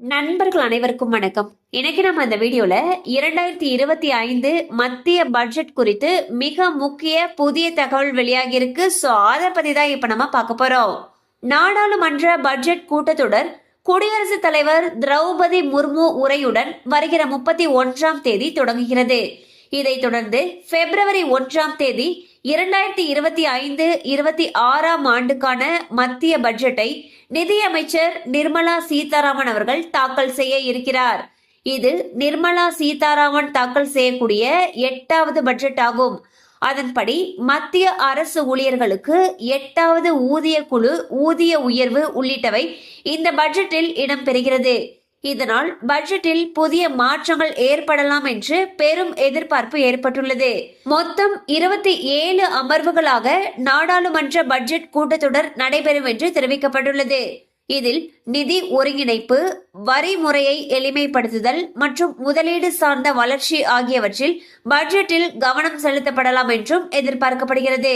நண்பர்கள் அனைவருக்கும் வணக்கம். இன்னைக்கு நம்ம இந்த வீடியோல இரண்டாயிரத்தி இருபத்தி ஐந்து மத்திய பட்ஜெட் குறித்து மிக முக்கிய புதிய தகவல் வெளியாகி இருக்கு. ஸோ அதை பத்தி தான் இப்ப நம்ம பார்க்க போறோம். நாடாளுமன்ற பட்ஜெட் கூட்டத்தொடர் குடியரசுத் தலைவர் திரௌபதி முர்மு உரையுடன் வருகிற முப்பத்தி ஒன்றாம் தேதி தொடங்குகிறது. இதைத் தொடர்ந்து பிப்ரவரி ஒன்றாம் தேதி இரண்டாயிரத்தி இருபத்தி ஐந்து இருபத்தி ஆறாம் ஆண்டுக்கான மத்திய பட்ஜெட்டை நிதியமைச்சர் நிர்மலா சீதாராமன் அவர்கள் தாக்கல் செய்ய இருக்கிறார். இது நிர்மலா சீதாராமன் தாக்கல் செய்யக்கூடிய எட்டாவது பட்ஜெட் ஆகும். அதன்படி மத்திய அரசு ஊழியர்களுக்கு எட்டாவது ஊதிய குழு ஊதிய உயர்வு உள்ளிட்டவை இந்த பட்ஜெட்டில் இடம்பெறுகிறது இதனால் பட்ஜெட்டில் புதிய மாற்றங்கள் ஏற்படலாம் என்று பெரும் எதிர்பார்ப்பு ஏற்பட்டுள்ளது. மொத்தம் இருபத்தி ஏழு அமர்வுகளாக நாடாளுமன்ற பட்ஜெட் கூட்டத்தொடர் நடைபெறும் என்று தெரிவிக்கப்பட்டுள்ளது. இதில் நிதி ஒருங்கிணைப்பு வரி முறையை எளிமைப்படுத்துதல் மற்றும் முதலீடு சார்ந்த வளர்ச்சி ஆகியவற்றில் பட்ஜெட்டில் கவனம் செலுத்தப்படலாம் என்றும் எதிர்பார்க்கப்படுகிறது.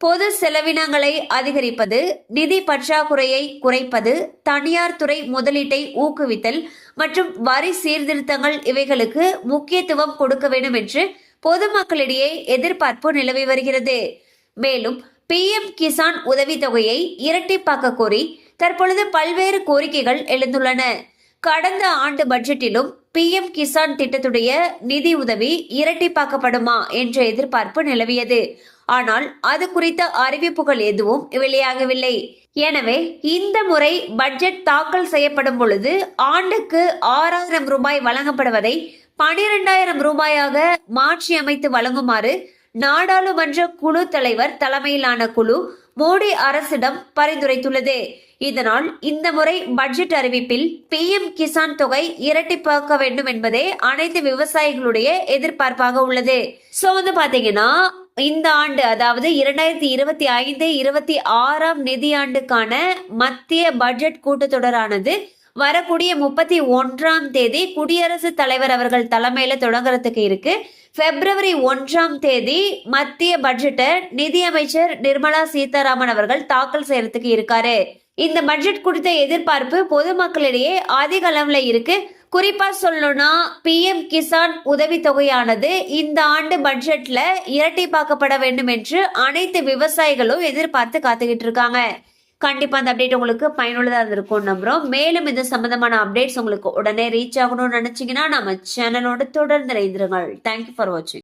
பொது செலவினங்களை அதிகரிப்பது நிதி பற்றாக்குறையை குறைப்பது தனியார் துறை முதலீட்டை ஊக்குவித்தல் மற்றும் வரி சீர்திருத்தங்கள் இவைகளுக்கு முக்கியத்துவம் கொடுக்க வேண்டும் என்று பொதுமக்களிடையே எதிர்பார்ப்பு நிலவி வருகிறது. மேலும் பிஎம் கிசான் உதவித்தொகையை இரட்டிப்பாக்க கோரி தற்பொழுது பல்வேறு கோரிக்கைகள் எழுந்துள்ளன. கடந்த ஆண்டு பட்ஜெட்டிலும் பிஎம் கிசான் திட்டத்துடைய நிதி உதவி இரட்டிப்பாக்கப்படுமா என்ற எதிர்பார்ப்பு நிலவியது. ஆனால் அது குறித்த அறிவிப்புகள் எதுவும் வெளியாகவில்லை. எனவே இந்த முறை பட்ஜெட் தாக்கல் செய்யப்படும் பொழுது ஆண்டுக்கு ஆறாயிரம் ரூபாய் வழங்கப்படுவதை பனிரெண்டாயிரம் ரூபாயாக மாற்றி அமைத்து வழங்குமாறு நாடாளுமன்ற குழு தலைவர் தலைமையிலான குழு மோடி அரசிடம் பரிந்துரைத்துள்ளது. இதனால் இந்த முறை பட்ஜெட் அறிவிப்பில் பிஎம் கிசான் தொகை இரட்டிப்பாக்க வேண்டும் என்பதே அனைத்து விவசாயிகளுடைய எதிர்பார்ப்பாக உள்ளது. சோ வந்து பாத்தீங்கன்னா இந்த ஆண்டு அதாவது இரண்டாயிரத்தி இருபத்தி ஐந்து இருபத்தி ஆறாம் நிதியாண்டுக்கான மத்திய பட்ஜெட் கூட்டத்தொடரானது வரக்கூடிய முப்பத்தி ஒன்றாம் தேதி குடியரசுத் தலைவர் அவர்கள் தலைமையில தொடங்குறதுக்கு இருக்கு. பிப்ரவரி ஒன்றாம் தேதி மத்திய பட்ஜெட்டை நிதியமைச்சர் நிர்மலா சீதாராமன் அவர்கள் தாக்கல் செய்யறதுக்கு இருக்காரு. இந்த பட்ஜெட் குறித்த எதிர்பார்ப்பு பொதுமக்களிடையே அதிக அளவுல இருக்கு. குறிப்பா சொல்லணும்னா பிஎம் கிசான் உதவித்தொகையானது இந்த ஆண்டு பட்ஜெட்ல இரட்டிப்பாக்கப்பட வேண்டும் என்று அனைத்து விவசாயிகளும் எதிர்பார்த்து காத்துக்கிட்டு இருக்காங்க. கண்டிப்பா அந்த அப்டேட் உங்களுக்கு பயனுள்ளதா இருந்திருக்கும் நம்புறோம். மேலும் இது சம்பந்தமான அப்டேட்ஸ் உங்களுக்கு உடனே ரீச் ஆகணும்னு நினைச்சீங்கன்னா நம்ம சேனலோட தொடர்ந்து இணைந்திருங்கள். தேங்க்யூ ஃபார் வாட்சிங்